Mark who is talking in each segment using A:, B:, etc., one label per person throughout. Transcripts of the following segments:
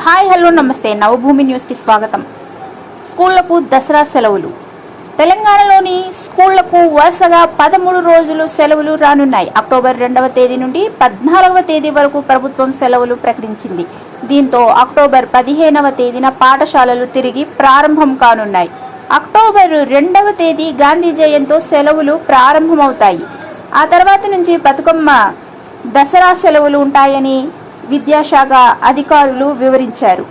A: Hi hello నమస్తే. నవభూమి న్యూస్కి స్వాగతం. స్కూళ్ళకు దసరా సెలవులు. తెలంగాణలోని స్కూళ్ళకు వరుసగా పదమూడు రోజులు సెలవులు రానున్నాయి. అక్టోబర్ రెండవ తేదీ నుండి పద్నాలుగవ తేదీ వరకు ప్రభుత్వం సెలవులు ప్రకటించింది. దీంతో అక్టోబర్ పదిహేనవ తేదీన పాఠశాలలు తిరిగి ప్రారంభం కానున్నాయి. అక్టోబర్ రెండవ తేదీ గాంధీ జయంతో సెలవులు ప్రారంభమవుతాయి. ఆ తర్వాత నుంచి బతుకమ్మ దసరా సెలవులు ఉంటాయని విద్యాశాఖ అధికారులు వివరించారు.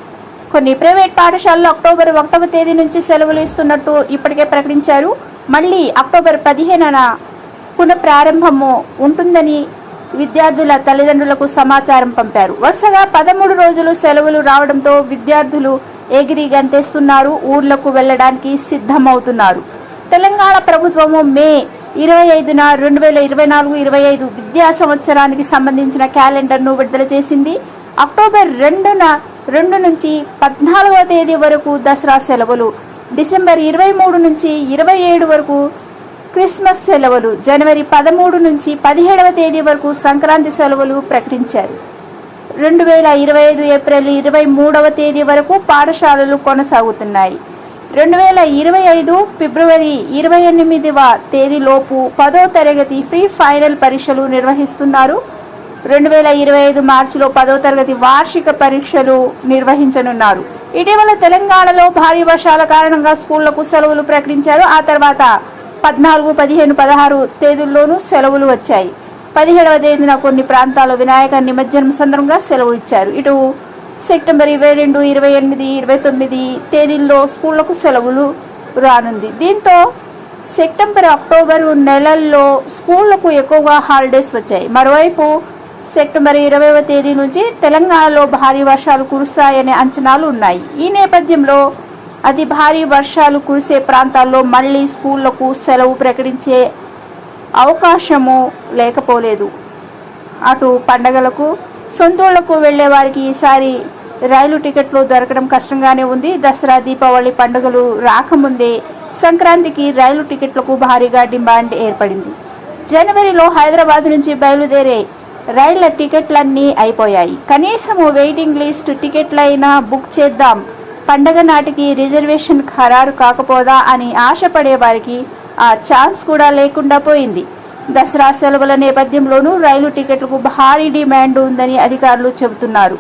A: కొన్ని ప్రైవేట్ పాఠశాలలు అక్టోబర్ ఒకటవ తేదీ నుంచి సెలవులు ఇస్తున్నట్టు ఇప్పటికే ప్రకటించారు. మళ్ళీ అక్టోబర్ పదిహేనున పునఃప్రారంభము ఉంటుందని విద్యార్థుల తల్లిదండ్రులకు సమాచారం పంపారు. వరుసగా పదమూడు రోజులు సెలవులు రావడంతో విద్యార్థులు ఎగిరి గంతేస్తున్నారు. ఊర్లకు వెళ్ళడానికి సిద్ధమవుతున్నారు. తెలంగాణ ప్రభుత్వము మే ఇరవై ఐదున రెండు వేల ఇరవై నాలుగు ఇరవై ఐదు విద్యా సంవత్సరానికి సంబంధించిన క్యాలెండర్ను విడుదల చేసింది. అక్టోబర్ రెండున రెండు నుంచి పద్నాలుగవ తేదీ వరకు దసరా సెలవులు. డిసెంబర్ ఇరవై మూడు నుంచి ఇరవై ఏడు వరకు క్రిస్మస్ సెలవులు. జనవరి పదమూడు నుంచి పదిహేడవ తేదీ వరకు సంక్రాంతి సెలవులు ప్రకటించారు. రెండు వేల ఇరవై ఐదు ఏప్రిల్ ఇరవై మూడవ తేదీ వరకు పాఠశాలలు కొనసాగుతున్నాయి. రెండు వేల ఇరవై ఐదు ఫిబ్రవరి ఇరవై ఎనిమిదవ తేదీలోపు పదో తరగతి ఫ్రీ ఫైనల్ పరీక్షలు నిర్వహిస్తున్నారు. రెండు వేల ఇరవై ఐదు మార్చిలో పదో తరగతి వార్షిక పరీక్షలు నిర్వహించనున్నారు. ఇటీవల తెలంగాణలో భారీ వర్షాల కారణంగా స్కూళ్ళకు సెలవులు ప్రకటించారు. ఆ తర్వాత పద్నాలుగు పదిహేను పదహారు తేదీల్లోనూ సెలవులు వచ్చాయి. పదిహేడవ తేదీన కొన్ని ప్రాంతాల్లో వినాయక నిమజ్జనం సందర్భంగా సెలవు ఇచ్చారు. ఇటు సెప్టెంబర్ ఇరవై రెండు ఇరవై ఎనిమిది ఇరవై తొమ్మిది తేదీల్లో స్కూళ్ళకు సెలవులు రానుంది. దీంతో సెప్టెంబర్ అక్టోబర్ నెలల్లో స్కూళ్ళకు ఎక్కువగా హాలిడేస్ వచ్చాయి. మరోవైపు సెప్టెంబర్ ఇరవైవ తేదీ నుంచి తెలంగాణలో భారీ వర్షాలు కురుస్తాయనే అంచనాలు ఉన్నాయి. ఈ నేపథ్యంలో అతి భారీ వర్షాలు కురిసే ప్రాంతాల్లో మళ్ళీ స్కూళ్ళకు సెలవు ప్రకటించే అవకాశము లేకపోలేదు. అటు పండగలకు సొంతూళ్ళకు వెళ్ళే వారికి ఈసారి రైలు టికెట్లు దొరకడం కష్టంగానే ఉంది. దసరా దీపావళి పండుగలు రాకముందే సంక్రాంతికి రైలు టికెట్లకు భారీగా డిమాండ్ ఏర్పడింది. జనవరిలో హైదరాబాద్ నుంచి బయలుదేరే రైళ్ళ టికెట్లన్నీ అయిపోయాయి. కనీసము వెయిటింగ్ లిస్ట్ టికెట్లైనా బుక్ చేద్దాం. పండగ నాటికి రిజర్వేషన్ ఖరారు కాకపోదా అని ఆశపడే వారికి ఆ ఛాన్స్ కూడా లేకుండా పోయింది. దసరా సెలవుల నేపథ్యంలోనూ రైలు టికెట్లకు భారీ డిమాండ్ ఉందని అధికారులు చెబుతున్నారు.